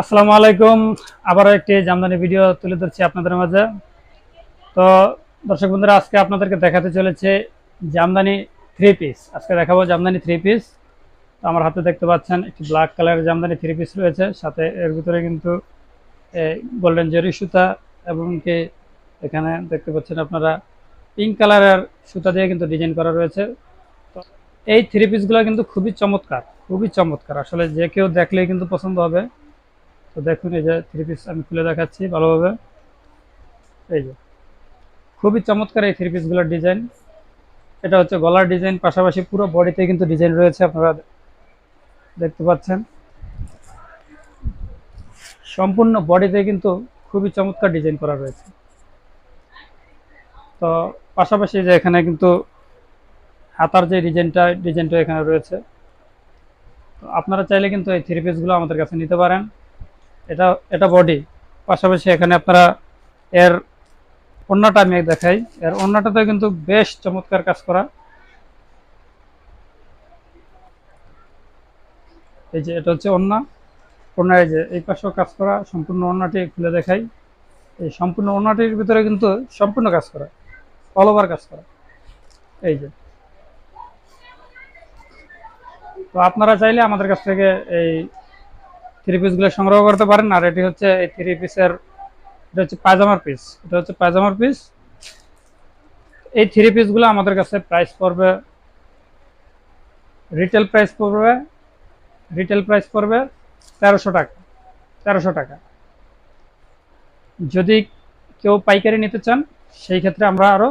আসসালামু আলাইকুম। আবারও একটি জামদানি ভিডিও তুলে ধরছি আপনাদের মাঝে। তো দর্শক বন্ধুরা, আজকে আপনাদেরকে দেখাতে চলেছে জামদানি থ্রি পিস আজকে দেখাবো জামদানি থ্রি পিস তো আমার হাতে দেখতে পাচ্ছেন একটি ব্ল্যাক কালারের জামদানি থ্রি পিস রয়েছে। সাথে এর ভিতরে কিন্তু গোল্ডেন জেরি সুতা এবং কি এখানে দেখতে পাচ্ছেন আপনারা পিঙ্ক কালারের সুতা দিয়ে কিন্তু ডিজাইন করা রয়েছে। তো এই থ্রি পিসগুলো কিন্তু খুবই চমৎকার খুবই চমৎকার। আসলে যে কেউ দেখলেই কিন্তু পছন্দ হবে। তো দেখুন, এই যে থ্রি পিস আমি খুলে দেখাচ্ছি ভালোভাবে। এই যে, খুবই চমৎকার এই থ্রি পিসগুলোর ডিজাইন এটা হচ্ছে গলার ডিজাইন পাশাপাশি পুরো বডিতে কিন্তু ডিজাইন রয়েছে, আপনারা দেখতে পাচ্ছেন। সম্পূর্ণ বডিতে কিন্তু খুবই চমৎকার ডিজাইন করা রয়েছে। তো পাশাপাশি যে এখানে কিন্তু হাতার যে ডিজাইনটা ডিজাইনটা এখানে রয়েছে। আপনারা চাইলে কিন্তু এই থ্রি পিসগুলো আমাদের কাছে নিতে পারেন। এটা এটা বডি পাশাপাশি এখানে আপনারা এর অন্যটা আমি দেখাই। এর অন্যটাতে কিন্তু বেশ চমৎকার কাজ করা। এই যে এটা হচ্ছে অন্য অন্য এই যে এই পাশেও কাজ করা, সম্পূর্ণ অন্যটি খুলে দেখাই। এই সম্পূর্ণ অন্যটির ভিতরে কিন্তু সম্পূর্ণ কাজ করা। অল ওভার কাজ করা। এই যে। তো আপনারা চাইলে আমাদের কাছ থেকে এই থ্রি পিসগুলো সংগ্রহ করতে পারেন, আর এটি হচ্ছে এই থ্রি পিসের এটা হচ্ছে পায়জামার পিস এটা হচ্ছে পায়জামার পিস এই থ্রি পিসগুলো আমাদের কাছে প্রাইস পড়বে রিটেল প্রাইস পড়বে রিটেল প্রাইস পড়বে তেরোশো টাকা তেরোশো টাকা। যদি কেউ পাইকারি নিতে চান, সেই ক্ষেত্রে আমরা আরও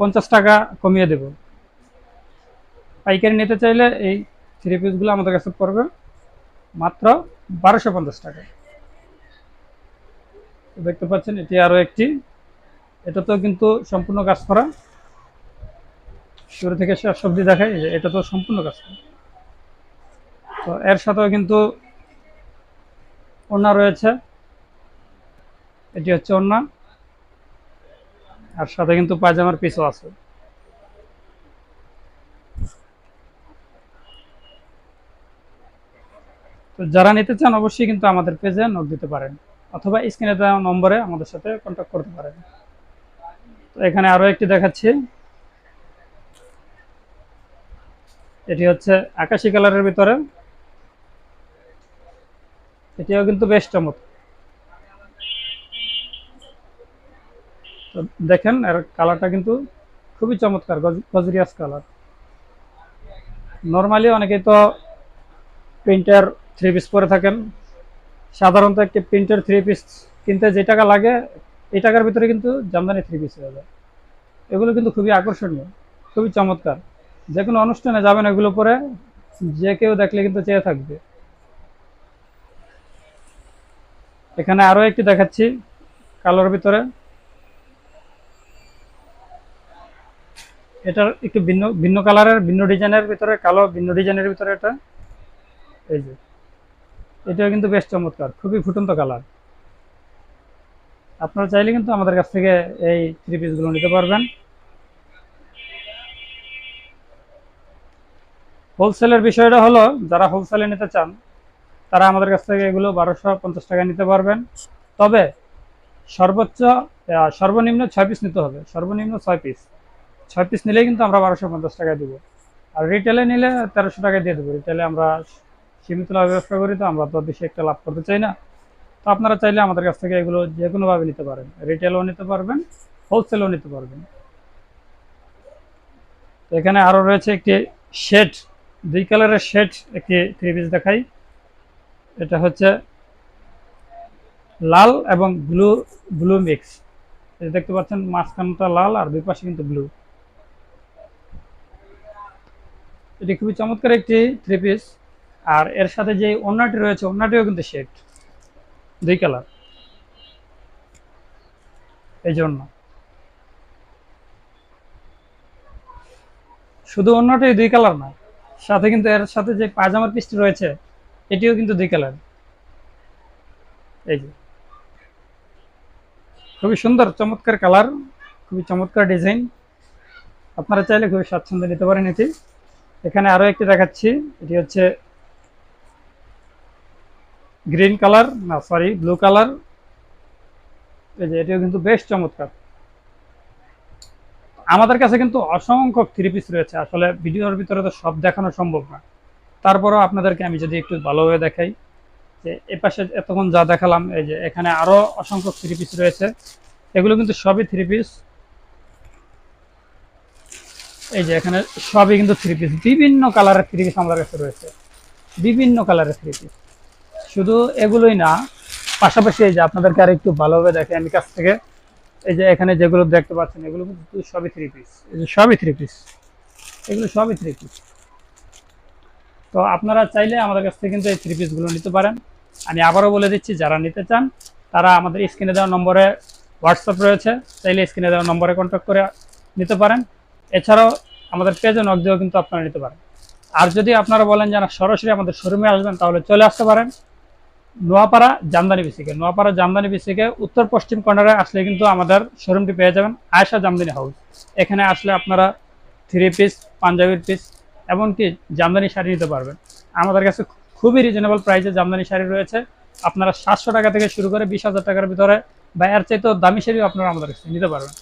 পঞ্চাশ টাকা কমিয়ে দেব। পাইকারি নিতে চাইলে এই থ্রি পিসগুলো আমাদের কাছে পড়বে। মাত্র বারোশো পঞ্চাশ টাকা। দেখতে পাচ্ছেন, এটি আরও একটি। এটা তো কিন্তু সম্পূর্ণ কাজ করা। শুরু থেকে শেষ সবজি দেখায় যে এটা তো সম্পূর্ণ কাজ করা। তো এর সাথেও কিন্তু ওড়না রয়েছে। এটি হচ্ছে ওড়না। আর সাথে কিন্তু পায়জামার পিসও আছে। তো যারা নিতে চান অবশ্যই কিন্তু আমাদের পেজে নোট দিতে পারেন। অথবা স্ক্রিনে দেওয়া নম্বরে আমাদের সাথে কন্ট্যাক্ট করতে পারেন। তো এখানে আরও একটি দেখাচ্ছি। এটি হচ্ছে আকাশি কালারের ভিতরে। এটিও কিন্তু বেশ চমৎকার তো দেখেন, এর কালারটা কিন্তু খুবই চমৎকার গজরিয়াস কালার নর্মালি অনেকেই তো প্রিন্টার থ্রি পিস পরে থাকেন। সাধারণত একটি প্রিন্টের থ্রি পিস কিনতে যে টাকা লাগে, এই টাকার ভিতরে কিন্তু জামদানি থ্রি পিস হয়ে যায়। এগুলো কিন্তু খুবই আকর্ষণীয়, খুবই চমৎকার। যে কোনো অনুষ্ঠানে যাবেন এগুলো পরে, যে কেউ দেখলে কিন্তু চেয়ে থাকবে। এখানে আরও একটি দেখাচ্ছি, কালোর ভিতরে। এটার একটু ভিন্ন ভিন্ন কালারের, ভিন্ন ডিজাইনের ভিতরে, কালো ভিন্ন ডিজাইনের ভিতরে এটা। এই যে। এটাও কিন্তু বেশ চমৎকার, খুবই ফুটন্ত কালার। আপনারা চাইলে কিন্তু আমাদের কাছ থেকে এই থ্রি পিসগুলো নিতে পারবেন। হোলসেলের বিষয়টা হলো, যারা হোলসেলে নিতে চান, তারা আমাদের কাছ থেকে এগুলো বারোশো পঞ্চাশ টাকা নিতে পারবেন। তবে সর্বোচ্চ সর্বনিম্ন ছয় পিস নিতে হবে। সর্বনিম্ন ছয় পিস ছয় পিস নিলেই কিন্তু আমরা বারোশো পঞ্চাশ টাকায় দেবো। আর রিটেলে নিলে তেরোশো টাকায় দিয়ে দেবো। রিটেলে আমরা সীমিত লাভ ব্যবসা করি তো, আমরা তো বেশি একটা লাভ করতে চাই না। তো আপনারা চাইলে আমাদের কাছ থেকে এগুলো যে কোনোভাবে নিতে পারেন। রিটেলও নিতে পারবেন, হোলসেলও নিতে পারবেন। তো এখানে আরও রয়েছে একটি শেড, দুই কালারের শেড, একটি থ্রি পিস দেখাই। এটা হচ্ছে লাল এবং ব্লু ব্লু মিক্স। এটা দেখতে পাচ্ছেন, মাঝখানটা লাল আর দুই পাশে কিন্তু ব্লু। এটি খুবই চমৎকার একটি থ্রি পিস। আর এর সাথে যে ওড়নাটি রয়েছে, ওড়নাটিও কিন্তু শেড। দুই কালার। এই জন্য শুধু অন্যটাই দুই কালার না, সাথে কিন্তু এর সাথে যে পায়জামার পিসটি রয়েছে, এটিও কিন্তু দুই কালার। এই যে। খুবই সুন্দর, চমৎকার কালার, খুবই চমৎকার ডিজাইন। আপনারা চাইলে খুবই স্বাচ্ছন্দ্য নিতে পারেন এটি। এখানে আরও একটি দেখাচ্ছি, এটি হচ্ছে গ্রিন কালার, না সরি ব্লু কালার। এই যে, এটিও কিন্তু বেশ চমৎকার। আমাদের কাছে কিন্তু অসংখ্য থ্রি পিস রয়েছে। আসলে ভিডিওর ভিতরে তো সব দেখানো সম্ভব না। তারপরেও আপনাদেরকে আমি যদি একটু ভালোভাবে দেখাই, যে এপাশে এতক্ষণ যা দেখালাম, এই যে, এখানে আরও অসংখ্য থ্রি পিস রয়েছে। এগুলো কিন্তু সবই থ্রি পিস এই যে, এখানে সবই কিন্তু থ্রি পিস বিভিন্ন কালারের থ্রি পিস আমাদের কাছে রয়েছে। বিভিন্ন কালারের থ্রি পিস শুধু এগুলোই না, পাশাপাশি এই যে আপনাদেরকে আর একটু ভালোভাবে দেখে আমি কাছ থেকে, এই যে এখানে যেগুলো দেখতে পাচ্ছেন, এগুলো কিন্তু সবই থ্রি পিস এই যে সবই থ্রি পিস এগুলো সবই থ্রি পিস তো আপনারা চাইলে আমাদের কাছ থেকে কিন্তু এই থ্রি পিসগুলো নিতে পারেন। আমি আবারও বলে দিচ্ছি, যারা নিতে চান, তারা আমাদের স্ক্রিনে দেওয়া নম্বরে হোয়াটসঅ্যাপ রয়েছে, চাইলে স্ক্রিনে দেওয়া নম্বরে কন্ট্যাক্ট করে নিতে পারেন। এছাড়াও আমাদের পেজে নক দিয়েও কিন্তু আপনারা নিতে পারেন। আর যদি আপনারা বলেন যে সরাসরি আমাদের শোরুমে আসবেন, তাহলে চলে আসতে পারেন। নোয়াপাড়া জামদানি বিসিকে। নোয়াপাড়া জামদানি বিসিকে উত্তর পশ্চিম কর্নারে আসলে কিন্তু আমাদের শোরুমটি পেয়ে যাবেন আয়সা জামদানি হাউস। এখানে আসলে আপনারা থ্রি পিস পাঞ্জাবির পিস এমনকি জামদানি শাড়ি নিতে পারবেন। আমাদের কাছে খুবই রিজনেবল প্রাইসে জামদানি শাড়ি রয়েছে। আপনারা সাতশো টাকা থেকে শুরু করে বিশ হাজার টাকার ভিতরে বা এর চাইতেও দামি শাড়িও আপনারা আমাদের কাছে নিতে পারবেন।